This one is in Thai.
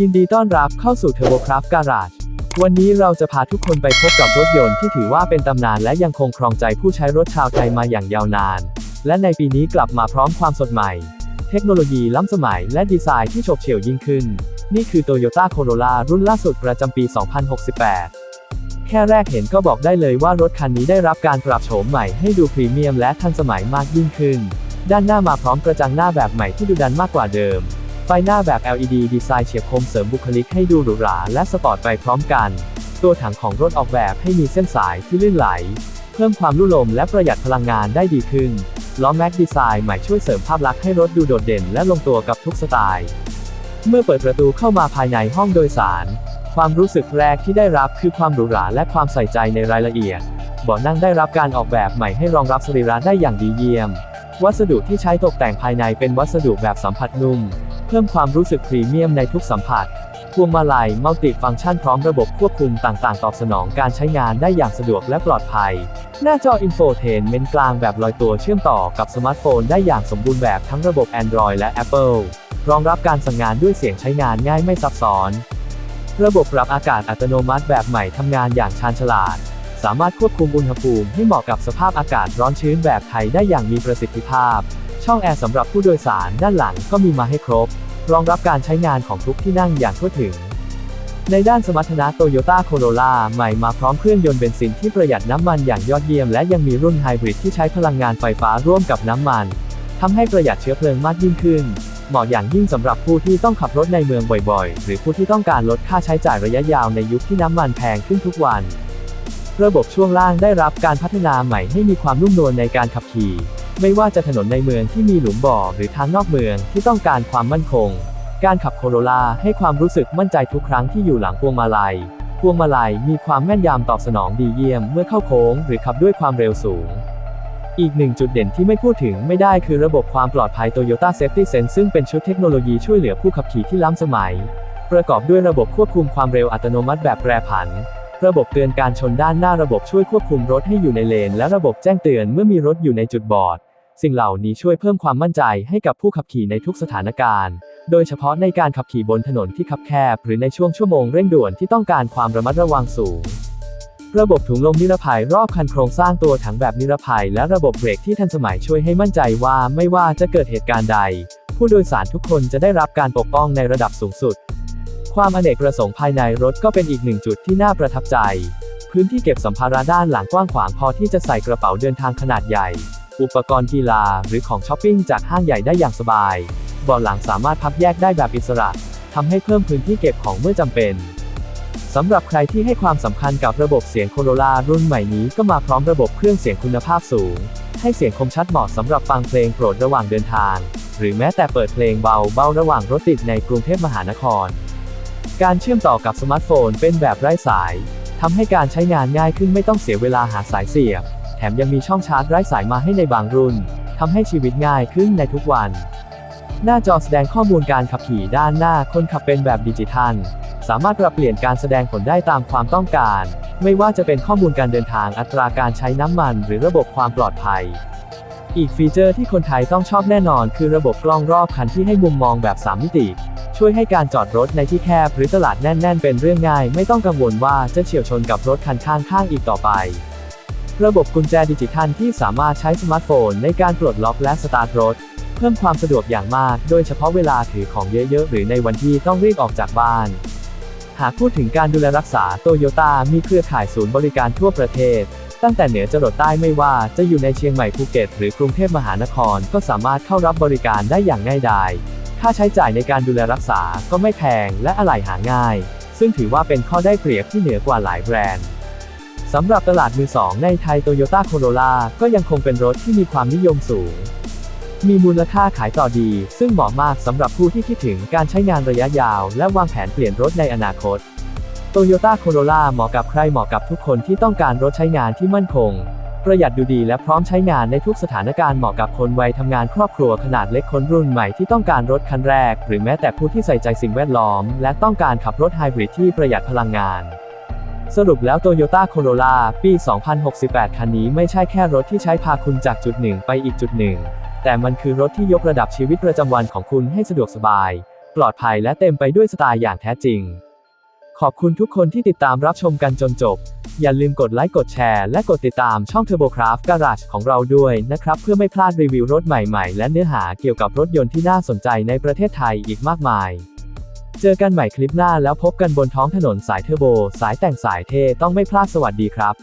ยินดีต้อนรับเข้าสู่ TurboCraft Garage วันนี้เราจะพาทุกคนไปพบกับรถยนต์ที่ถือว่าเป็นตำนานและยังคงครองใจผู้ใช้รถชาวไทยมาอย่างยาวนาน และในปีนี้กลับมาพร้อมความสดใหม่ เทคโนโลยีล้ำสมัยและดีไซน์ที่โฉบเฉี่ยวยิ่งขึ้น นี่คือ Toyota Corolla รุ่นล่าสุดประจำปี 2068 แค่แรกเห็นก็บอกได้เลยว่ารถคันนี้ได้รับการปรับโฉมใหม่ให้ดูพรีเมียมและทันสมัยมากยิ่งขึ้น ด้านหน้ามาพร้อมกระจังหน้าแบบใหม่ที่ดูดันมากกว่าเดิม ไฟหน้าแบบ LED ดีไซน์เฉียบคมเสริมบุคลิกให้ดูหรูหราและสปอร์ตไปพร้อมกัน ตัวถังของรถออกแบบให้มีเส้นสายที่ลื่นไหล เพิ่มความรุ่ลมและประหยัดพลังงานได้ดีขึ้น ล้อแม็กดีไซน์ใหม่ช่วยเสริมภาพลักษณ์ให้รถดูโดดเด่นและลงตัวกับทุกสไตล์ เมื่อเปิดประตูเข้ามาภายในห้องโดยสาร ความรู้สึกแรกที่ได้รับคือความหรูหราและความใส่ใจในรายละเอียด เบาะนั่งได้รับการออกแบบใหม่ให้รองรับสรีระได้อย่างดีเยี่ยม วัสดุที่ใช้ตกแต่งภายในเป็นวัสดุแบบสัมผัสนุ่ม เพิ่มความรู้สึกพรีเมียมในทุกสัมผัส พวงมาลัยมัลติฟังก์ชันพร้อมระบบควบคุมต่างๆ ตอบสนองการใช้งานได้อย่างสะดวกและปลอดภัย หน้าจออินโฟเทนเมนต์กลางแบบลอยตัวเชื่อมต่อกับสมาร์ทโฟนได้อย่างสมบูรณ์แบบทั้งระบบ Android และ Apple รองรับการสั่งงานด้วยเสียงใช้งานง่ายไม่ซับซ้อน ระบบปรับอากาศอัตโนมัติแบบใหม่ทำงานอย่างชาญฉลาด สามารถควบคุมอุณหภูมิให้เหมาะกับสภาพอากาศร้อนชื้นแบบไทยได้อย่างมีประสิทธิภาพ ช่องแอร์สำหรับผู้โดยสารด้านหลังก็มีมาให้ครบ รองรับการใช้งานของทุกที่นั่งอย่างทั่วถึง ในด้านสมรรถนะโตโยต้าโคโรล่าใหม่มาพร้อมเครื่องยนต์เบนซินที่ประหยัดน้ำมันอย่างยอดเยี่ยม และยังมีรุ่นไฮบริดที่ใช้พลังงานไฟฟ้าร่วมกับน้ำมันทำให้ประหยัดเชื้อเพลิงมากยิ่งขึ้น เหมาะอย่างยิ่งสำหรับผู้ที่ต้องขับรถในเมืองบ่อยๆ หรือผู้ที่ต้องการลดค่าใช้จ่ายระยะยาวในยุคที่น้ำมันแพงขึ้นทุกวัน ระบบช่วงล่างได้รับการพัฒนาใหม่ให้มีความนุ่มนวลในการขับขี่ ไม่ว่าจะถนนในเมืองที่มีหลุมบ่อหรือทางนอกเมืองที่ต้องการความมั่นคง การขับโคโรล่าให้ความรู้สึกมั่นใจทุกครั้งที่อยู่หลังพวงมาลัย พวงมาลัยมีความแม่นยำตอบสนองดีเยี่ยมเมื่อเข้าโค้ง หรือขับด้วยความเร็วสูง อีกหนึ่งจุดเด่นที่ไม่พูดถึงไม่ได้คือระบบความปลอดภัย Toyota Safety Sense ซึ่งเป็นชุดเทคโนโลยีช่วยเหลือผู้ขับขี่ที่ล้ำสมัย ประกอบด้วยระบบควบคุมความเร็วอัตโนมัติแบบแปรผันระบบเตือนการชนด้านหน้าระบบช่วยควบคุมรถให้อยู่ในเลน และระบบแจ้งเตือนเมื่อมีรถอยู่ในจุดบอด สิ่งเหล่านี้ช่วยเพิ่มความมั่นใจให้กับผู้ขับขี่ในทุกสถานการณ์ โดยเฉพาะในการขับขี่บนถนนที่คับแคบ หรือในช่วงชั่วโมงเร่งด่วนที่ต้องการความระมัดระวังสูง ระบบถุงลมนิรภัยรอบคันโครงสร้างตัวถังแบบนิรภัย และระบบเบรกที่ทันสมัยช่วยให้มั่นใจว่าไม่ว่าจะเกิดเหตุการณ์ใด ผู้โดยสารทุกคนจะได้รับการปกป้องในระดับสูงสุด ความอเนกประสงค์ภายในรถก็เป็นอีกหนึ่งจุดที่น่าประทับใจ พื้นที่เก็บสัมภาระด้านหลังกว้างขวางพอที่จะใส่กระเป๋าเดินทางขนาดใหญ่ อุปกรณ์กีฬาหรือของช้อปปิ้งจากห้างใหญ่ได้อย่างสบายเบาะหลังสามารถพับแยกได้แบบอิสระทำให้เพิ่มพื้นที่เก็บของเมื่อจำเป็นสำหรับใครที่ให้ความสำคัญกับระบบเสียงโคโรล่ารุ่นใหม่นี้ก็มาพร้อมระบบเครื่องเสียงคุณภาพสูง ให้เสียงคมชัดเหมาะสำหรับฟังเพลงโปรดระหว่างเดินทาง หรือแม้แต่เปิดเพลงเบาเบาๆระหว่างรถติดในกรุงเทพมหานคร การเชื่อมต่อกับสมาร์ทโฟนเป็นแบบไร้สายทำให้การใช้งานง่ายขึ้นไม่ต้องเสียเวลาหาสายเสียบ แถมยังมีช่องชาร์จไร้สายมาให้ในบางรุ่นทำให้ชีวิตง่ายขึ้นในทุกวัน หน้าจอแสดงข้อมูลการขับขี่ด้านหน้าคนขับเป็นแบบดิจิทัล สามารถปรับเปลี่ยนการแสดงผลได้ตามความต้องการ ไม่ว่าจะเป็นข้อมูลการเดินทางอัตราการใช้น้ำมัน หรือระบบความปลอดภัย อีกฟีเจอร์ที่คนไทยต้องชอบแน่นอน คือระบบกล้องรอบคันที่ให้มุมมองแบบ 3 มิติ ช่วยให้การจอดรถในที่แคบหรือตลาดแน่น ๆ เป็นเรื่องง่าย ไม่ต้องกังวลว่าจะเฉียวชนกับรถคันข้างๆอีกต่อไป ระบบกุญแจดิจิทัลที่สามารถใช้สมาร์ทโฟนในการปลดล็อกและสตาร์ทรถ เพิ่มความสะดวกอย่างมาก โดยเฉพาะเวลาถือของเยอะๆ หรือในวันที่ต้องรีบออกจากบ้าน หากพูดถึงการดูแลรักษาโตโยต้ามีเครือข่ายศูนย์บริการทั่วประเทศ ตั้งแต่เหนือจรดใต้ไม่ว่าจะอยู่ในเชียงใหม่ภูเก็ต หรือกรุงเทพมหานครก็สามารถเข้ารับบริการได้อย่างง่ายดายค่าใช้จ่ายในการดูแลรักษาก็ไม่แพงและอะไหล่หาง่าย ซึ่งถือว่าเป็นข้อได้เปรียบที่เหนือกว่าหลายแบรนด์ สำหรับตลาดมือสองในไทยโตโยต้าโคโรล่าก็ยังคงเป็นรถที่มีความนิยมสูง มีมูลค่าขายต่อดี ซึ่งเหมาะมากสำหรับผู้ที่คิดถึงการใช้งานระยะยาว และวางแผนเปลี่ยนรถในอนาคตโตโยต้าโคโรล่าเหมาะกับใครเหมาะกับทุกคนที่ต้องการรถใช้งานที่มั่นคง ประหยัดดูดีและพร้อมใช้งานในทุกสถานการณ์เหมาะกับคนวัยทำงานครอบครัวขนาดเล็กคนรุ่นใหม่ที่ต้องการรถคันแรก หรือแม้แต่ผู้ที่ใส่ใจสิ่งแวดล้อม และต้องการขับรถไฮบริดที่ประหยัดพลังงาน สรุปแล้ว Toyota Corolla ปี 2068 คันนี้ไม่ใช่แค่รถที่ใช้พาคุณจากจุดหนึ่งไปอีกจุดหนึ่ง แต่มันคือรถที่ยกระดับชีวิตประจำวันของคุณให้สะดวกสบาย ปลอดภัยและเต็มไปด้วยสไตล์อย่างแท้จริง ขอบคุณทุกคนที่ติดตามรับชมกันจนจบ อย่าลืมกดไลค์ กดแชร์ และกดติดตามช่อง TurboCraft Garage ของเราด้วยนะครับ เพื่อไม่พลาดรีวิวรถใหม่ๆ และเนื้อหาเกี่ยวกับรถยนต์ที่น่าสนใจในประเทศไทยอีกมากมาย เจอกันใหม่คลิปหน้าแล้วพบกันบนท้องถนนสายเทอร์โบ สายแต่งสายเทต้องไม่พลาดสวัสดีครับ